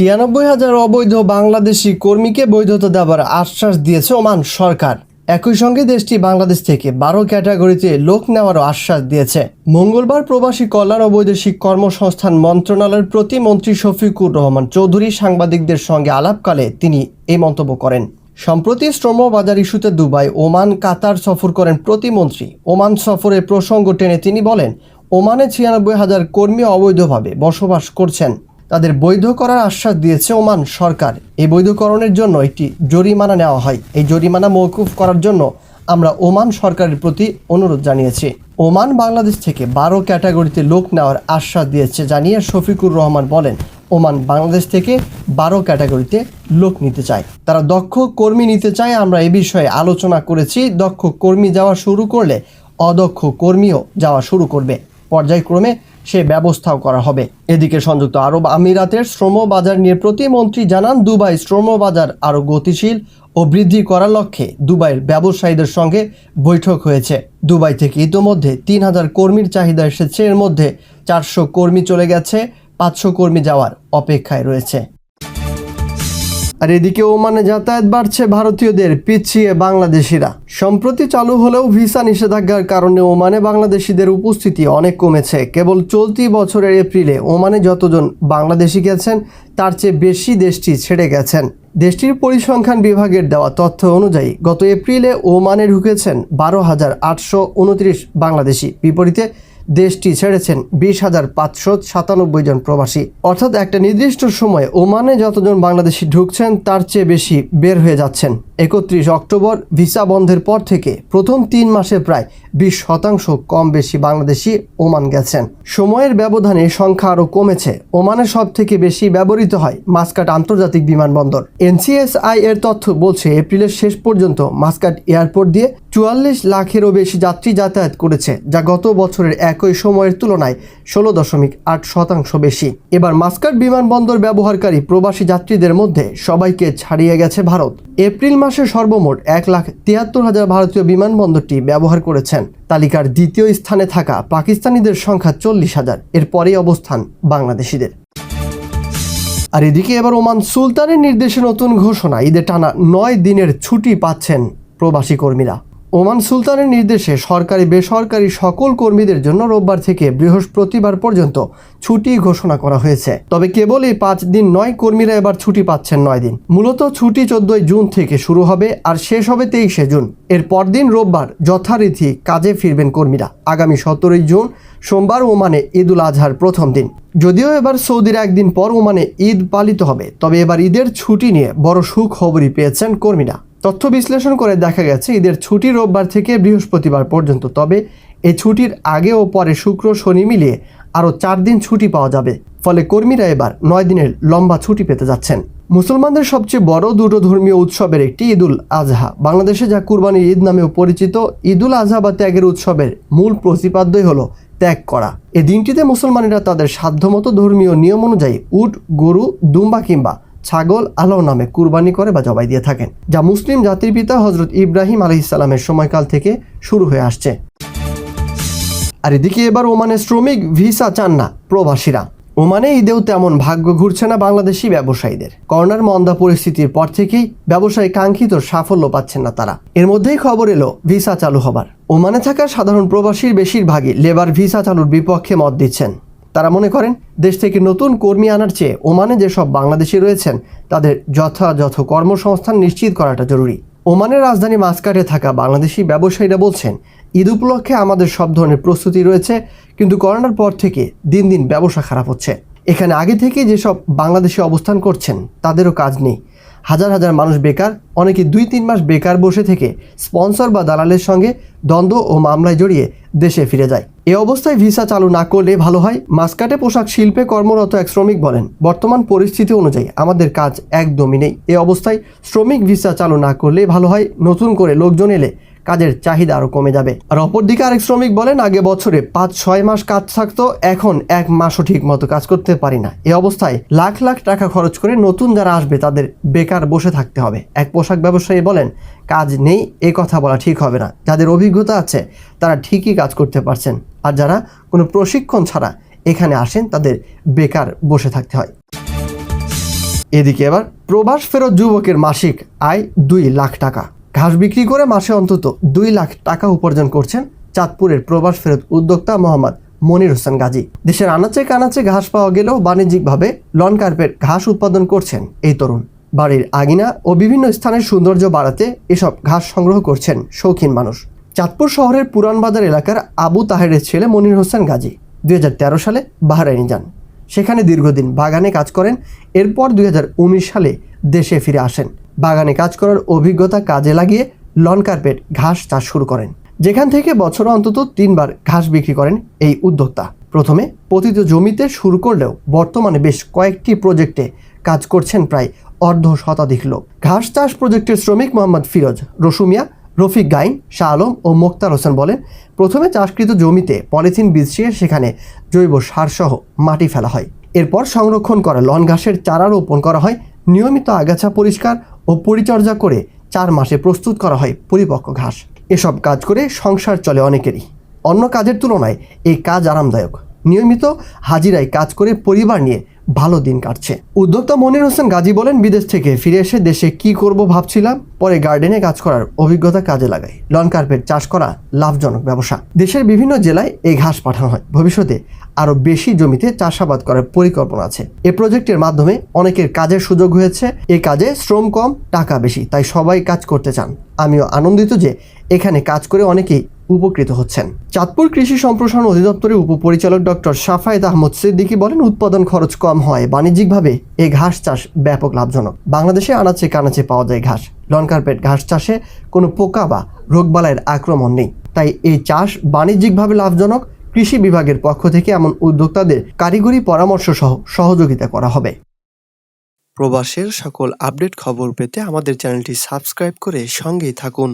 ছিয়ানব্বই হাজার অবৈধ বাংলাদেশি কর্মীকে বৈধতা দেওয়ার আশ্বাস দিয়েছে ওমান সরকার। একই সঙ্গে দেশটি বাংলাদেশ থেকে বারো ক্যাটাগরিতে লোক নেওয়ারও আশ্বাস দিয়েছে। মঙ্গলবার প্রবাসী কল্যাণ ও বৈদেশিক কর্মসংস্থান মন্ত্রণালয়ের প্রতিমন্ত্রী শফিকুর রহমান চৌধুরী সাংবাদিকদের সঙ্গে আলাপকালে তিনি এই মন্তব্য করেন। সম্প্রতি শ্রম বাজার ইস্যুতে দুবাই, ওমান, কাতার সফর করেন প্রতিমন্ত্রী। ওমান সফরের প্রসঙ্গ টেনে তিনি বলেন, ওমানে ছিয়ানব্বই হাজার কর্মী অবৈধভাবে বসবাস করছেন। তাদের বৈধ করার আশ্বাস দিয়েছে ওমান সরকার। এই বৈধকরণের জন্য একটি জরিমানা নেওয়া হয়। এই জরিমানা মৌকুফ করার জন্য আমরা ওমান সরকারের প্রতি অনুরোধ জানিয়েছি। ওমান বাংলাদেশ থেকে বারো ক্যাটাগরিতে লোক নেওয়ার আশ্বাস দিয়েছে জানিয়ে শফিকুর রহমান বলেন, ওমান বাংলাদেশ থেকে বারো ক্যাটাগরিতে লোক নিতে চায়। তারা দক্ষ কর্মী নিতে চায়। আমরা এ বিষয়ে আলোচনা করেছি। দক্ষ কর্মী যাওয়া শুরু করলে অদক্ষ কর্মীও যাওয়া শুরু করবে। পর্যায়ক্রমে সে ব্যবস্থাও করা হবে। এদিকে সংযুক্ত আরব আমিরাতের শ্রম বাজার নিয়ে প্রতিমন্ত্রী জানান, দুবাই শ্রম বাজার আরও গতিশীল ও বৃদ্ধি করার লক্ষ্যে দুবাইয়ের ব্যবসায়ীদের সঙ্গে বৈঠক হয়েছে। দুবাই থেকে ইতোমধ্যে তিন হাজার কর্মীর চাহিদা এসেছে, এর মধ্যে চারশো কর্মী চলে গেছে, পাঁচশো কর্মী যাওয়ার অপেক্ষায় রয়েছে। আর এদিকে ওমানে যাতায়াত বাড়ছে ভারতীয়দের, পিছিয়ে বাংলাদেশিরা। সম্প্রতি চালু হলেও ভিসা নিষেধাজ্ঞার কারণে ওমানে বাংলাদেশিদের উপস্থিতি অনেক কমেছে। কেবল চলতি বছরের এপ্রিলে ওমানে যতজন বাংলাদেশি গেছেন, তার চেয়ে বেশি দেশটি ছেড়ে গেছেন। দেশটির পরিসংখ্যান বিভাগের দেওয়া তথ্য অনুযায়ী, গত এপ্রিলে ওমানে ঢুকেছেন বারো হাজার আটশো উনত্রিশ বাংলাদেশি। বিপরীতে দেশটি ছেড়েছেন বিশ হাজার পাঁচশো সাতানব্বই জন প্রবাসী। অর্থাৎ একটা নির্দিষ্ট সময়ে ওমানে যতজন বাংলাদেশি ঢুকছেন, তার চেয়ে বেশি বের হয়ে যাচ্ছেন। একত্রিশ অক্টোবর ভিসা বন্ধের পর থেকে প্রথম তিন মাসে প্রায় বিশ শতাংশ কম বেশি বাংলাদেশি ওমান গেছেন। সময়ের ব্যবধানে সংখ্যা আরও কমেছে। ওমানে সব থেকে বেশি ব্যবহৃত হয় মাস্কাট আন্তর্জাতিক বিমানবন্দর। এনসিএসআই এর তথ্য বলছে, এপ্রিলের শেষ পর্যন্ত মাস্কাট এয়ারপোর্ট দিয়ে চুয়াল্লিশ লাখেরও বেশি যাত্রী যাতায়াত করেছে, যা গত বছরের একই সময়ের তুলনায় ষোলো দশমিক আট শতাংশ বেশি। এবার মাস্কাট বিমানবন্দর ব্যবহারকারী প্রবাসী যাত্রীদের মধ্যে সবাইকে ছাড়িয়ে গেছে ভারত। এপ্রিল মাসে সর্বমোট এক লাখ তিয়াত্তর হাজার ভারতীয় বিমানবন্দরটি ব্যবহার করেছেন। তালিকার দ্বিতীয় স্থানে থাকা পাকিস্তানিদের সংখ্যা চল্লিশ হাজার। এরপরেই অবস্থান বাংলাদেশিদের। আর এদিকে এবার ওমান সুলতানের নির্দেশে নতুন ঘোষণা। ঈদে টানা নয় দিনের ছুটি পাচ্ছেন প্রবাসী কর্মীরা। ওমান সুলতানের নির্দেশে সরকারি বেসরকারি সকল কর্মীদের জন্য রোববার থেকে বৃহস্পতিবার পর্যন্ত ছুটি ঘোষণা করা হয়েছে। তবে কেবল এই পাঁচ দিন নয়, কর্মীরা এবার ছুটি পাচ্ছেন নয় দিন। মূলত ছুটি চোদ্দই জুন থেকে শুরু হবে আর শেষ হবে তেইশে জুন। এর পরদিন রোববার যথারীতি কাজে ফিরবেন কর্মীরা। আগামী সতেরোই জুন সোমবার ওমানে ঈদুল আজহার প্রথম দিন। যদিও এবার সৌদির একদিন পর ওমানে ঈদ পালিত হবে, তবে এবার ঈদের ছুটি নিয়ে বড় সুখবরই পেয়েছেন কর্মীরা। তথ্য বিশ্লেষণ করে দেখা গেছে, ঈদের ছুটি রোববার থেকে বৃহস্পতিবার পর্যন্ত। তবে এই ছুটির আগে ও পরে শুক্র শনি মিলিয়ে আরও চার দিন ছুটি পাওয়া যাবে। ফলে কর্মীরা এবার নয় দিনের লম্বা ছুটি পেতে যাচ্ছেন। মুসলমানদের সবচেয়ে বড় দুটো ধর্মীয় উৎসবের একটি ঈদুল আজহা। বাংলাদেশে যা কুরবানির ঈদ নামেও পরিচিত ঈদুল আজহা বা ত্যাগের উৎসবের মূল প্রতিপাদ্যই হলো ত্যাগ করা। এ দিনটিতে মুসলমানেরা তাদের সাধ্যমতো ধর্মীয় নিয়ম অনুযায়ী উট, গরু, দুম্বা কিংবা ছাগল আল্লাহ নামে কুরবানি করে বা জবাই দিয়ে থাকেন, যা মুসলিম জাতির পিতা হজরত ইব্রাহিম আলহ ইসলামের সময়কাল থেকে শুরু হয়ে আসছে। আর এদিকে এবার ওমানে শ্রমিক ভিসা চান না প্রবাসীরা। ওমানে ঈদেও তেমন ভাগ্য ঘুরছে না বাংলাদেশি ব্যবসায়ীদের। করোনার মন্দা পরিস্থিতির পর থেকেই ব্যবসায়ী কাঙ্ক্ষিত সাফল্য পাচ্ছেন না তারা। এর মধ্যেই খবর এলো ভিসা চালু হবার। ওমানে থাকা সাধারণ প্রবাসীর বেশিরভাগই লেবার ভিসা চালুর বিপক্ষে মত দিচ্ছেন। তারা মনে করেন, দেশ থেকে নতুন কর্মী আনার চেয়ে ওমানে যেসব বাংলাদেশি রয়েছেন, তাদের যথাযথ কর্মসংস্থান নিশ্চিত করাটা জরুরি। ওমানের রাজধানী মাস্কাটে থাকা বাংলাদেশি ব্যবসায়ীরা বলছেন, ঈদ উপলক্ষে আমাদের সব ধরনের প্রস্তুতি রয়েছে, কিন্তু করোনার পর থেকে দিন দিন ব্যবসা খারাপ হচ্ছে। এখানে আগে থেকে যেসব বাংলাদেশে অবস্থান করছেন, তাদেরও কাজ নেই। হাজার হাজার মানুষ বেকার, অনেকে দুই তিন মাস বেকার বসে থেকে স্পন্সর বা দালালের সঙ্গে দ্বন্দ্ব ও মামলায় জড়িয়ে দেশে ফিরে যায়। এ অবস্থায় ভিসা চালু না করলে ভালো হয়? মাসকাটে পোশাক শিল্পে কর্মরত এক শ্রমিক বলেন, বর্তমান পরিস্থিতি অনুযায়ী আমাদের কাজ একদমই নেই। এ অবস্থায় শ্রমিক ভিসা চালু না করলে ভালো হয়? নতুন করে লোকজন এলে কাজের চাহিদা আরও কমে যাবে। আর অপরদিকে আরেক শ্রমিক বলেন, আগে বছরে পাঁচ, ছয় মাস কাজ থাকতো, এখন এক মাসও ঠিক মতো কাজ করতে পারি না। এ অবস্থায় লাখ লাখ টাকা খরচ করে নতুন যারা আসবে, তাদের বেকার বসে থাকতে হবে। এক পোশাক ব্যবসায়ী বলেন, কাজ নেই, এ কথা বলা ঠিক হবে না। যাদের অভিজ্ঞতা আছে, তারা ঠিকই কাজ করতে পারছেন। আর যারা কোনো প্রশিক্ষণ ছাড়া এখানে আসেন, তাদের বেকার বসে থাকতে হয়। এদিকে এবার প্রবাস ফেরত যুবকের মাসিক আয় দুই লাখ টাকা। ঘাস বিক্রি করে মাসে অন্তত দুই লাখ টাকা উপার্জন করছেন চাঁদপুরের প্রবাস ফেরত উদ্যোক্তা মোহাম্মদ মনির হোসেন গাজী। দেশের আনাচে কানাচে ঘাস পাওয়া গেলেও বাণিজ্যিকভাবে লন কার্পেট ঘাস উৎপাদন করছেন এই তরুণ। বাড়ির আগিনা ও বিভিন্ন স্থানের সৌন্দর্য বাড়াতে এসব ঘাস সংগ্রহ করছেন শৌখিন মানুষ। চাঁদপুর শহরের পুরানবাজার এলাকার আবু তাহেরের ছেলে মনির হোসেন গাজী দুই হাজার তেরো সালে বাহরাইনে যান। সেখানে দীর্ঘদিন বাগানে কাজ করেন, এরপর দুই হাজার উনিশ সালে দেশে ফিরে আসেন। বাগানে কাজ করার অভিজ্ঞতা কাজে লাগিয়ে লন কার্পেট ঘাস চাষ শুরু করেন। যেখান থেকে বছরে অন্তত তিনবার ঘাস বিক্রি করেন এই উদ্যোক্তা। প্রথমে পতিত জমিতে শুরু করলেও বর্তমানে বেশ কয়েকটি প্রজেক্টে কাজ করছেন প্রায় অর্ধ শতাধিক লোক। ঘাস চাষ প্রজেক্টের শ্রমিক মোহাম্মদ ফিরোজ রসুমিয়া, রফিক গাইন, শাহ আলম ও মোক্তার হোসেন বলেন, প্রথমে চাষকৃত জমিতে পলিথিন বিছিয়ে সেখানে জৈব সারসহ মাটি ফেলা হয়। এরপর সংরক্ষণ করা লন ঘাসের চারা রোপণ করা হয় নিয়মিত আগাছা পরিষ্কার ও পরিচর্যা করে চার মাসে প্রস্তুত করা হয় পরিপক্ক ঘাস। এসব কাজ করে সংসার চলে অনেকেরই। অন্য কাজের তুলনায় এই কাজ আরামদায়ক। নিয়মিত হাজিরায় কাজ করে পরিবার নিয়ে ভালো দিন কাটছে। উদ্যোক্তা মনির হোসেন গাজী বলেন, বিদেশ থেকে ফিরে এসে দেশে কি করব ভাবছিলাম, পরে গার্ডেনে কাজ করার অভিজ্ঞতা কাজে লাগাই। লন কার্পেট চাষ করা লাভজনক ব্যবসা। দেশের বিভিন্ন জেলায় এই ঘাস পাঠানো হয়। ভবিষ্যতে আরও বেশি জমিতে চাষাবাদ করার পরিকল্পনা আছে। এ প্রজেক্টের মাধ্যমে অনেকের কাজের সুযোগ হয়েছে। এ কাজে শ্রম কম, টাকা বেশি, তাই সবাই কাজ করতে চান। আমিও আনন্দিত যে এখানে কাজ করে অনেকেই উপকৃত হচ্ছেন। চাঁদপুর কৃষি সম্প্রসারণ অধিদপ্তরের উপপরিচালক ডক্টর সাফায়েত আহমদ সিদ্দিকী বলেন, উৎপাদন খরচ কম হয়, বাণিজ্যিকভাবে এ ঘাস চাষ ব্যাপক লাভজনক। বাংলাদেশে আনাচে কানাচে পাওয়া যায় ঘাস। লন কার্পেট ঘাস চাষে কোনো পোকা বা রোগবালাইয়ের আক্রমণ নেই। তাই এই চাষ বাণিজ্যিকভাবে লাভজনক। কৃষি বিভাগের পক্ষ থেকে এমন উদ্যোক্তাদের কারিগরি পরামর্শ সহ সহযোগিতা করা হবে। প্রবাসের সকল আপডেট খবর পেতে আমাদের চ্যানেলটি সাবস্ক্রাইব করে সঙ্গেই থাকুন।